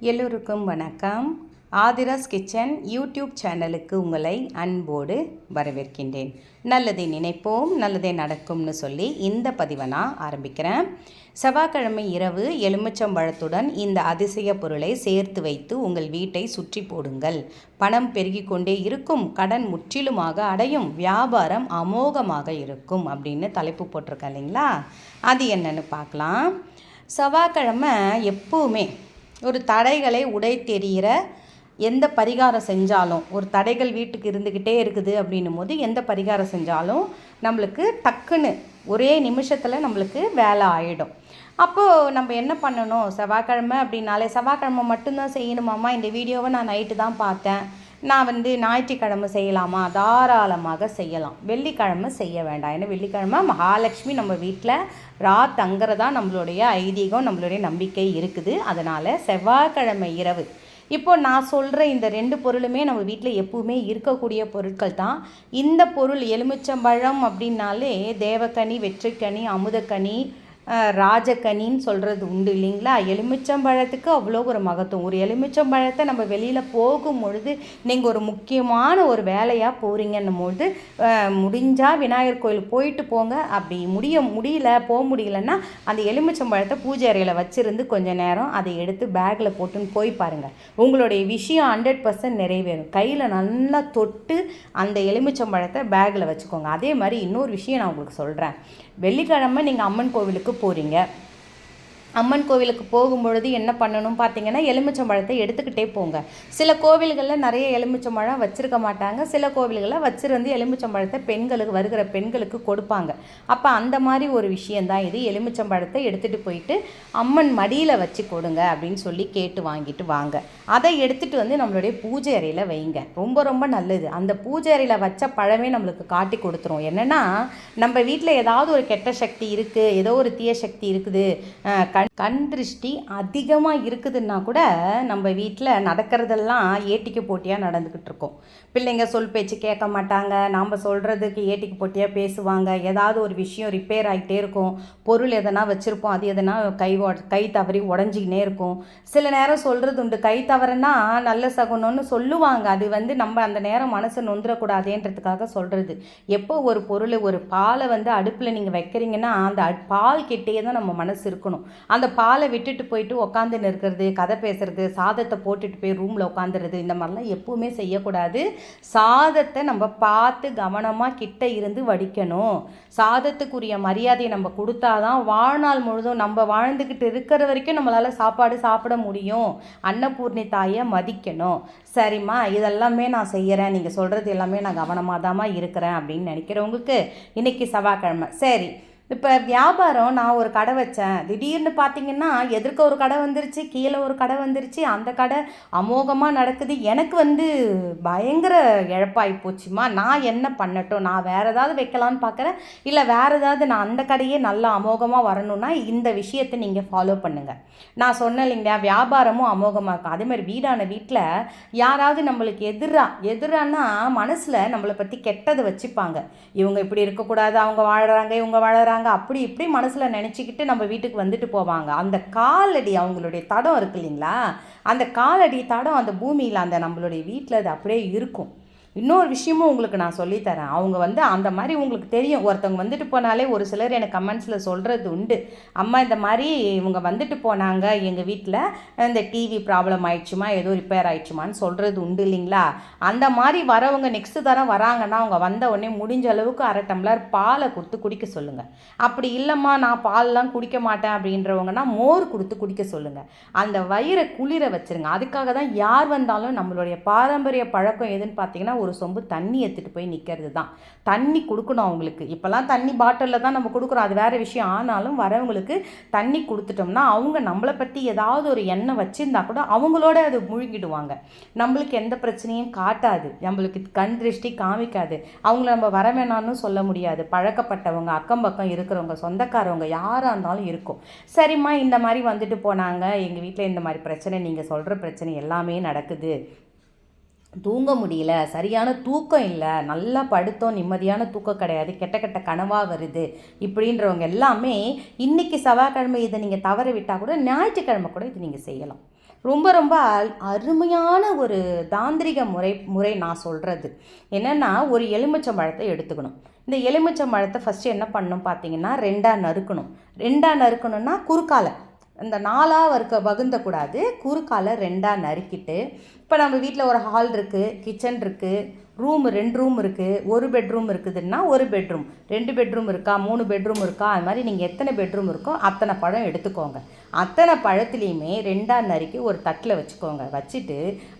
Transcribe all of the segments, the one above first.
எல்லோருக்கும் வணக்கம். Aadhira's kitchen YouTube சேனலுக்கு உங்களை அன்போடு வரவேற்கின்றேன். நல்லதை நினைப்போம் நல்லதே நடக்கும்னு சொல்லி இந்த பதிவை நான் ஆரம்பிக்கிறேன். செவ்வாய்க்கிழமை இரவு எலுமிச்சம்பழத்துடன் இந்த அதிசய பொருளை சேர்த்து வைத்து உங்கள் வீட்டை சுற்றி போடுங்கள். பணம் பெருகிக் கொண்டே இருக்கும் கடன் முற்றிலுமாக அடையும் வியாபாரம் அமோகமாக இருக்கும் அப்படின்னு தலைப்பு போட்டிருக்கேன் இல்லைங்களா? அது என்னன்னு பார்க்கலாம். செவ்வாய்க்கிழமை எப்போவுமே ஒரு தடைகளை உடை தெரிகிற எந்த பரிகாரம் செஞ்சாலும் ஒரு தடைகள் வீட்டுக்கு இருந்துக்கிட்டே இருக்குது அப்படின்னும் போது எந்த பரிகாரம் செஞ்சாலும் நம்மளுக்கு டக்குன்னு ஒரே நிமிஷத்தில் நம்மளுக்கு வேலை ஆகிடும் அப்போது நம்ம என்ன பண்ணணும்? செவ்வாய்க்கிழமை அப்படின்னாலே செவ்வாய்க்கிழமை மட்டும்தான் செய்யணுமாம்மா? இந்த வீடியோவை நான் நைட்டு தான் பார்த்தேன். நான் வந்து ஞாயிற்றுக்கிழமை செய்யலாமா? தாராளமாக செய்யலாம். வெள்ளிக்கிழமை செய்ய வேண்டாம். ஏன்னா வெள்ளிக்கிழமை மகாலட்சுமி நம்ம வீட்டில் ரா தங்குறதா நம்மளுடைய ஐதீகம் நம்மளுடைய நம்பிக்கை இருக்குது. அதனால் செவ்வாய்க்கிழமை இரவு. இப்போ நான் சொல்கிற இந்த ரெண்டு பொருளுமே நம்ம வீட்டில் எப்பவுமே இருக்கக்கூடிய பொருட்கள் தான். இந்த பொருள் எலுமிச்சம்பழம் அப்படின்னாலே தேவக்கனி வெற்றிக்கனி அமுதக்கனி ராஜக்கனின்னு சொல்கிறது உண்டு இல்லைங்களா? எலுமிச்சம்பழத்துக்கு அவ்வளோ ஒரு மகத்துவம். ஒரு எலுமிச்சம்பழத்தை நம்ம வெளியில் போகும் பொழுது நீங்கள் ஒரு முக்கியமான ஒரு வேலையாக போகிறீங்கன்னும் பொழுது முடிஞ்சால் விநாயகர் கோயில் போயிட்டு போங்க. அப்படி முடிய முடியல போக முடியலன்னா அந்த எலுமிச்சம்பழத்தை பூஜை அறையில் வச்சுருந்து கொஞ்சம் நேரம் அதை எடுத்து பேக்கில் போட்டுன்னு போய் பாருங்கள் உங்களுடைய விஷயம் ஹண்ட்ரட் பர்சன்ட் நிறைவேறும். கையில் நல்லா தொட்டு அந்த எலுமிச்சம்பழத்தை பேக்கில் வச்சுக்கோங்க. அதே மாதிரி இன்னொரு விஷயம் நான் உங்களுக்கு சொல்கிறேன் வெள்ளிக்கிழமை நீங்கள் அம்மன் கோவிலுக்கு போகிறீங்க அம்மன் கோவிலுக்கு போகும்பொழுது என்ன பண்ணணும் பார்த்தீங்கன்னா எலுமிச்சம்பழத்தை எடுத்துக்கிட்டே போங்க. சில கோவில்களில் நிறைய எலுமிச்சம்பழம் வச்சுருக்க மாட்டாங்க. சில கோவில்களில் வச்சிருந்து எலுமிச்சம்பழத்தை பெண்களுக்கு வருகிற பெண்களுக்கு கொடுப்பாங்க. அப்போ அந்த மாதிரி ஒரு விஷயந்தான் இது. எலுமிச்சம்பழத்தை எடுத்துகிட்டு போயிட்டு அம்மன் மடியில் வச்சு கொடுங்க அப்படின்னு சொல்லி கேட்டு வாங்கிட்டு வாங்க. அதை எடுத்துகிட்டு வந்து நம்மளுடைய பூஜை அறையில் வைங்க. ரொம்ப ரொம்ப நல்லது. அந்த பூஜை அறையில் வச்ச பழமே நம்மளுக்கு காட்டி கொடுத்துரும். என்னென்னா நம்ம வீட்டில் ஏதாவது ஒரு கெட்ட சக்தி இருக்குது ஏதோ ஒரு தீய சக்தி இருக்குது கண் கண் திருஷ்டி அதிகமாக இருக்குதுன்னா கூட நம்ம வீட்டில் நடக்கிறதெல்லாம் ஏட்டிக்கு போட்டியாக நடந்துக்கிட்டு இருக்கோம். பிள்ளைங்க சொல் பேச்சு கேட்க மாட்டாங்க. நாம் சொல்கிறதுக்கு ஏட்டிக்கு போட்டியாக பேசுவாங்க. ஏதாவது ஒரு விஷயம் ரிப்பேர் ஆகிட்டே இருக்கும். பொருள் எதனா வச்சுருப்போம். அது எதனா கை உட- கை தவறி உடஞ்சிக்கினே இருக்கும். சில நேரம் சொல்கிறது உண்டு. கை தவறுனா நல்ல சகுனம்னு சொல்லுவாங்க. அது வந்து நம்ம அந்த நேரம் மனசை நொந்துடக்கூடாதேன்றதுக்காக சொல்கிறது எப்போ ஒரு பொருள் ஒரு பாலை வந்து அடுப்பில் நீங்கள் வைக்கிறீங்கன்னா அந்த அட்- பால் கிட்டே தான் நம்ம மனசு இருக்கணும். அந்த பாலை விட்டுட்டு போயிட்டு உக்காந்துன்னு இருக்கிறது கதை பேசுறது சாதத்தை போட்டுட்டு போய் ரூமில் உட்காந்துறது இந்த மாதிரிலாம் எப்பவுமே செய்யக்கூடாது. சாதத்தை நம்ம பார்த்து கவனமாக கிட்ட இருந்து வடிக்கணும். சாதத்துக்குரிய மரியாதையை நம்ம கொடுத்தாதான் வாழ்நாள் முழுதும் நம்ம வாழ்ந்துக்கிட்டு இருக்கிற வரைக்கும் நம்மளால் சாப்பாடு சாப்பிட முடியும். அன்னபூர்ணி தாயை மதிக்கணும். சரிம்மா இதெல்லாமே நான் செய்கிறேன் நீங்கள் சொல்கிறது எல்லாமே நான் கவனமாக தாம்மா இருக்கிறேன் அப்படின்னு நினைக்கிறவங்களுக்கு இன்னைக்கு செவ்வாய்க்கிழமை. சரி இப்போ வியாபாரம் நான் ஒரு கடை வச்சேன். திடீர்னு பார்த்தீங்கன்னா எதிர்க்க ஒரு கடை வந்துருச்சு கீழே ஒரு கடை வந்துருச்சு. அந்த கடை அமோகமாக நடக்குது. எனக்கு வந்து பயங்கர இழப்பாகி போச்சுமா? நான் என்ன பண்ணட்டும்? நான் வேறு ஏதாவது வைக்கலான்னு பார்க்குறேன் இல்லை வேறு ஏதாவது நான் அந்த கடையே நல்லா அமோகமாக வரணும்னா இந்த விஷயத்தை நீங்கள் ஃபாலோ பண்ணுங்கள் நான் சொன்னேன் இல்லைங்களா வியாபாரமும் அமோகமாக இருக்கும். அதேமாதிரி வீடான வீட்டில் யாராவது நம்மளுக்கு எதிராக எதிரானா மனசில் நம்மளை பற்றி கெட்டதை வச்சுப்பாங்க. இவங்க இப்படி இருக்கக்கூடாது அவங்க வாழுறாங்க இவங்க வாழுறாங்க அப்படி இப்படி மனசில் நினச்சிக்கிட்டு நம்ம வீட்டுக்கு வந்துட்டு போவாங்க. அந்த காலடி அவங்களுடைய தடம் இருக்கு இல்லைங்களா? அந்த காலடி தடம் அந்த பூமியில் அந்த நம்மளுடைய வீட்டில் அது அப்படியே இருக்கும். இன்னொரு விஷயமும் உங்களுக்கு நான் சொல்லித்தரேன் அவங்க வந்து அந்த மாதிரி உங்களுக்கு தெரியும். ஒருத்தவங்க வந்துட்டு போனாலே ஒரு சிலர் எனக்கு கமெண்ட்ஸில் சொல்கிறது உண்டு. அம்மா இந்த மாதிரி இவங்க வந்துட்டு போனாங்க எங்கள் வீட்டில் இந்த டிவி ப்ராப்ளம் ஆயிடுச்சுமா? ஏதோ ரிப்பேர் ஆயிடுச்சுமான்னு சொல்கிறது உண்டு இல்லைங்களா? அந்த மாதிரி வரவங்க நெக்ஸ்ட்டு தரம் வராங்கன்னா அவங்க வந்த உடனே முடிஞ்ச அளவுக்கு அரை டம்ளர் பாலை கொடுத்து குடிக்க சொல்லுங்கள் அப்படி இல்லைம்மா நான் பால்லாம் குடிக்க மாட்டேன் அப்படின்றவங்கன்னா மோர் கொடுத்து குடிக்க சொல்லுங்கள் அந்த வயிறை குளிர வச்சுருங்க. அதுக்காக தான் யார் வந்தாலும் நம்மளுடைய பாரம்பரிய பழக்கம் எதுன்னு பார்த்தீங்கன்னா ஒரு சொம்பு தண்ணி எடுத்துகிட்டு போய் நிற்கிறது தான் தண்ணி கொடுக்கணும் அவங்களுக்கு. இப்போல்லாம் தண்ணி பாட்டிலில் தான் நம்ம கொடுக்குறோம். அது வேறு விஷயம். ஆனாலும் வரவங்களுக்கு தண்ணி கொடுத்துட்டோம்னா அவங்க நம்மளை பற்றி ஏதாவது ஒரு எண்ணம் வச்சுருந்தா கூட அவங்களோட அது முழுங்கிடுவாங்க. நம்மளுக்கு எந்த பிரச்சனையும் காட்டாது. நம்மளுக்கு கண் திருஷ்டி காமிக்காது. அவங்கள நம்ம வர வேணாம்னு சொல்ல முடியாது. பழக்கப்பட்டவங்க அக்கம் பக்கம் இருக்கிறவங்க சொந்தக்காரவங்க யாராக இருந்தாலும் இருக்கும். சரிம்மா இந்த மாதிரி வந்துட்டு போனாங்க. எங்கள் வீட்டில் இந்த மாதிரி பிரச்சனை நீங்கள் சொல்கிற பிரச்சனை எல்லாமே நடக்குது. தூங்க முடியல சரியான தூக்கம் இல்லை நல்லா படுத்தோம் நிம்மதியான தூக்கம் கிடையாது கெட்ட கெட்ட கனவாக வருது இப்படின்றவங்க எல்லாமே இன்றைக்கி செவ்வாய்க்கிழமை இதை நீங்கள் தவற விட்டால் கூட ஞாயிற்றுக்கிழமை கூட இது நீங்கள் செய்யலாம். ரொம்ப ரொம்ப அருமையான ஒரு தாந்திரிக முறை முறை நான் சொல்கிறது என்னென்னா ஒரு எலுமிச்சம்பழத்தை எடுத்துக்கணும். இந்த எலுமிச்சம்பழத்தை ஃபஸ்ட்டு என்ன பண்ணணும் பார்த்தீங்கன்னா ரெண்டாக நறுக்கணும். ரெண்டாக நறுக்கணும்னா குறுக்கால இந்த நாலாக வறுக்க வகுந்தக்கூடாது குறுக்கால ரெண்டாக நறுக்கிட்டு இப்போ நம்ம வீட்டில் ஒரு ஹால் இருக்குது கிச்சன் இருக்குது ரூம் ரெண்டு ரூம் இருக்குது ஒரு பெட்ரூம் இருக்குதுன்னா ஒரு பெட்ரூம் ரெண்டு பெட்ரூம் இருக்கா மூணு பெட்ரூம் இருக்கா அது மாதிரி நீங்கள் எத்தனை பெட்ரூம் இருக்கோ அத்தனை பழம் எடுத்துக்கோங்க. அத்தனை பழத்துலேயுமே ரெண்டாக நறுக்கி ஒரு தட்டில் வச்சுக்கோங்க. வச்சுட்டு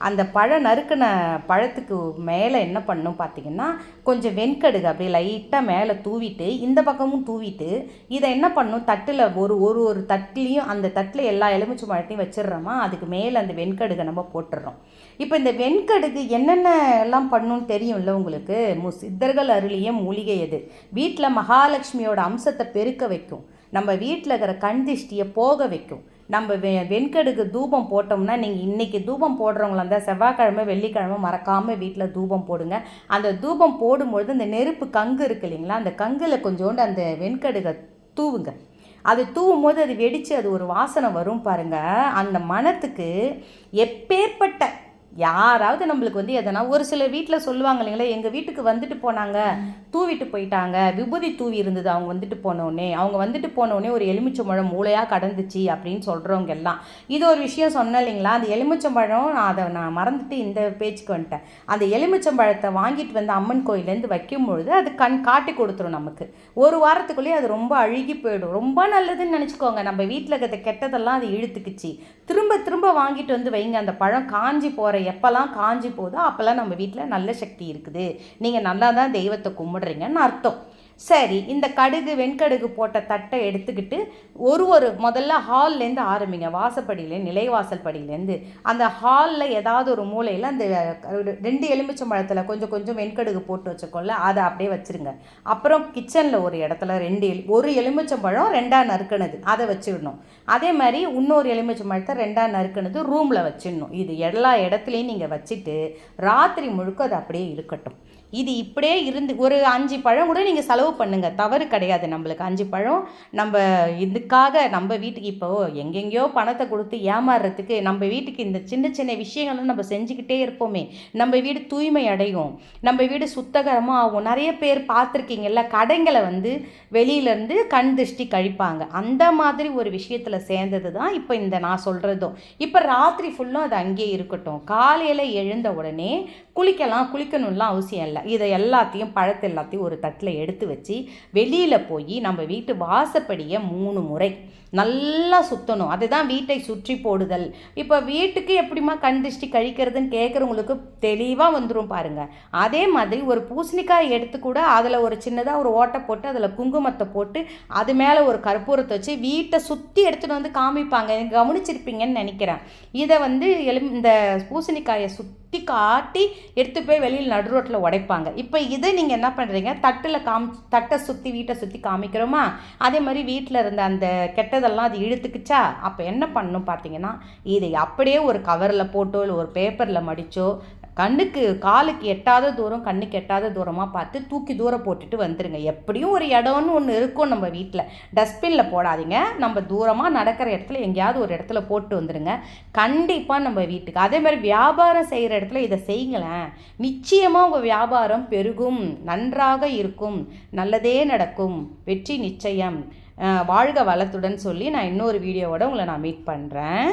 அந்த பழம் நறுக்கின பழத்துக்கு மேலே என்ன பண்ணும் பார்த்தீங்கன்னா கொஞ்சம் வெண்கடுகு அப்படியே லைட்டாக மேலே தூவிட்டு இந்த பக்கமும் தூவிட்டு இதை என்ன பண்ணணும் தட்டில் ஒரு ஒரு ஒரு தட்டிலையும் அந்த தட்டில் எல்லா எலுமிச்சை பழத்தையும் வச்சிடுறோமா? அதுக்கு மேலே அந்த வெண்கடுகை நம்ம போட்டுடுறோம். இப்போ இந்த வெண்கடுகு என்னென்ன எல்லாம் பண்ணும் தெரியும்ல உங்களுக்கு? மு சித்தர்கள் அருளிய மூலிகை எது? வீட்டில் மகாலட்சுமியோட அம்சத்தை பெருக்க வைக்கும். நம்ம வீட்டில் இருக்கிற கண் திஷ்டியை போக வைக்கும். நம்ம வெ வெண்கடுகு தூபம் போட்டோம்னா நீங்கள் இன்றைக்கி தூபம் போடுறவங்களா இருந்தால் செவ்வாய்க்கிழமை வெள்ளிக்கிழமை மறக்காமல் வீட்டில் தூபம் போடுங்க. அந்த தூபம் போடும்பொழுது அந்த நெருப்பு கங்கு இருக்கு இல்லைங்களா? அந்த கங்கில் கொஞ்சோண்டு அந்த வெண்கடுகை தூவுங்க. அது தூவும் போது அது வெடித்து அது ஒரு வாசனை வரும் பாருங்கள் அந்த மனத்துக்கு எப்பேற்பட்ட யாராவது நம்மளுக்கு வந்து எதனா ஒரு சில வீட்டில் சொல்லுவாங்க இல்லைங்களா எங்கள் வீட்டுக்கு வந்துட்டு போனாங்க தூவிட்டு போயிட்டாங்க விபூதி தூவி இருந்தது அவங்க வந்துட்டு போனோடனே அவங்க வந்துட்டு போனோடனே ஒரு எலுமிச்சம்பழம் மூளையாக கடந்துச்சு அப்படின்னு சொல்கிறவங்க எல்லாம். இது ஒரு விஷயம் சொன்னேன் இல்லைங்களா அந்த எலுமிச்சம்பழம் நான் அதை நான் மறந்துட்டு இந்த பேச்சுக்கு வந்துட்டேன். அந்த எலுமிச்சம்பழத்தை வாங்கிட்டு வந்து அம்மன் கோயிலேருந்து வைக்கும் பொழுது அது கண் காட்டி கொடுத்துரும் நமக்கு. ஒரு வாரத்துக்குள்ளேயே அது ரொம்ப அழுகி போயிடும். ரொம்ப நல்லதுன்னு நினச்சிக்கோங்க நம்ம வீட்டில் இருக்கிற கெட்டதெல்லாம் அது இழுத்துக்குச்சு. திரும்ப திரும்ப வாங்கிட்டு வந்து வைங்க அந்த பழம் காஞ்சி போகிற எப்போல்லாம் காஞ்சி போதோ அப்போல்லாம் நம்ம வீட்டில் நல்ல சக்தி இருக்குது. நீங்கள் நல்லா தான் தெய்வத்தை கும்பிடுறீங்கன்னு அர்த்தம். சரி இந்த கடுகு வெண்கடுகு போட்ட தட்டை எடுத்துக்கிட்டு ஒரு ஒரு முதல்ல ஹால்லேருந்து ஆரம்பிங்க. வாசப்படியில நிலைவாசல் படியிலேருந்து அந்த ஹாலில் ஏதாவது ஒரு மூலையில் அந்த ரெண்டு எலுமிச்சம்பழத்தில் கொஞ்சம் கொஞ்சம் வெண்கடுகு போட்டு வச்சுக்கோல்ல அதை அப்படியே வச்சுருங்க. அப்புறம் கிச்சனில் ஒரு இடத்துல ரெண்டு எலு ஒரு எலுமிச்சம்பழம் ரெண்டாக நறுக்கினது அதை வச்சிடணும். அதே மாதிரி இன்னொரு எலுமிச்சம்பழத்தை ரெண்டாக நறுக்கினது ரூமில் வச்சிடணும். இது எல்லா இடத்துலையும் நீங்கள் வச்சுட்டு ராத்திரி முழுக்க அது அப்படியே இருக்கட்டும். இது இப்படியே இருந்து ஒரு அஞ்சு பழம் கூட நீங்கள் செலவு பண்ணுங்கள் தவறு கிடையாது நம்மளுக்கு. அஞ்சு பழம் நம்ம இதுக்காக நம்ம வீட்டுக்கு இப்போ எங்கெங்கேயோ பணத்தை கொடுத்து ஏமாறுறதுக்கு நம்ம வீட்டுக்கு இந்த சின்ன சின்ன விஷயங்களும் நம்ம செஞ்சுக்கிட்டே இருப்போமே. நம்ம வீடு தூய்மை அடையும். நம்ம வீடு சுத்தகரமாக ஆகும். நிறைய பேர் பார்த்துருக்கீங்கல்ல கடைங்களை வந்து வெளியிலேருந்து கண் திருஷ்டி கழிப்பாங்க. அந்த மாதிரி ஒரு விஷயத்தில் சேர்ந்தது தான் இப்போ இந்த நான் சொல்கிறதும் இப்போ ராத்திரி ஃபுல்லும் அது அங்கேயே இருக்கட்டும். காலையில் எழுந்த உடனே குளிக்கலாம். குளிக்கணும்லாம் அவசியம் இல்லை. இதை எல்லாத்தையும் பழத்தை எல்லாத்தையும் ஒரு தட்டில் எடுத்து வச்சு வெளியில் போய் நம்ம வீட்டு வாசப்படியை மூணு முறை நல்லா சுற்றணும் அதுதான் வீட்டை சுற்றி போடுதல். இப்போ வீட்டுக்கு எப்படிமா கண் திருஷ்டி கழிக்கிறதுன்னு கேட்குறவங்களுக்கு தெளிவாக வந்துடும் பாருங்கள் அதே மாதிரி ஒரு பூசணிக்காய் எடுத்து கூட அதில் ஒரு சின்னதாக ஒரு ஓட்டை போட்டு அதில் குங்குமத்தை போட்டு அது மேலே ஒரு கற்பூரத்தை வச்சு வீட்டை சுற்றி எடுத்துகிட்டு வந்து காமிப்பாங்க. கவனிச்சிருப்பீங்கன்னு நினைக்கிறேன். இதை வந்து எலும் இந்த பூசணிக்காயை சுற்றி காட்டி எடுத்து போய் வெளியில் நடு ரோட்டில் உடைப்பாங்க. இப்போ இதை நீங்கள் என்ன பண்ணுறீங்க தட்டில் காம் தட்டை சுற்றி வீட்டை சுற்றி காமிக்கிறோமா? அதே மாதிரி வீட்டில் இருந்த அந்த கெட்டதெல்லாம் அது இழுத்துக்குச்சா? அப்போ என்ன பண்ணணும் பார்த்தீங்கன்னா இதை அப்படியே ஒரு கவரில் போட்டோ இல்லை ஒரு பேப்பரில் மடித்தோ கண்ணுக்கு காலுக்கு எட்டாத தூரம் கண்ணுக்கு எட்டாத தூரமாக பார்த்து தூக்கி தூரம் போட்டுட்டு வந்துடுங்க எப்படியும் ஒரு இடம்னு ஒன்று இருக்கும் நம்ம வீட்டில் டஸ்ட்பினில் போடாதீங்க. நம்ம தூரமாக நடக்கிற இடத்துல எங்கேயாவது ஒரு இடத்துல போட்டு வந்துடுங்க கண்டிப்பாக நம்ம வீட்டுக்கு. அதே மாதிரி வியாபாரம் செய்கிற இடத்துல இதை செய்யுங்களேன். நிச்சயமாக உங்கள் வியாபாரம் பெருகும். நன்றாக இருக்கும். நல்லதே நடக்கும். வெற்றி நிச்சயம். வாழ்க வளத்துடன் சொல்லி நான் இன்னொரு வீடியோவோட உங்களை நான் மீட் பண்ணுறேன்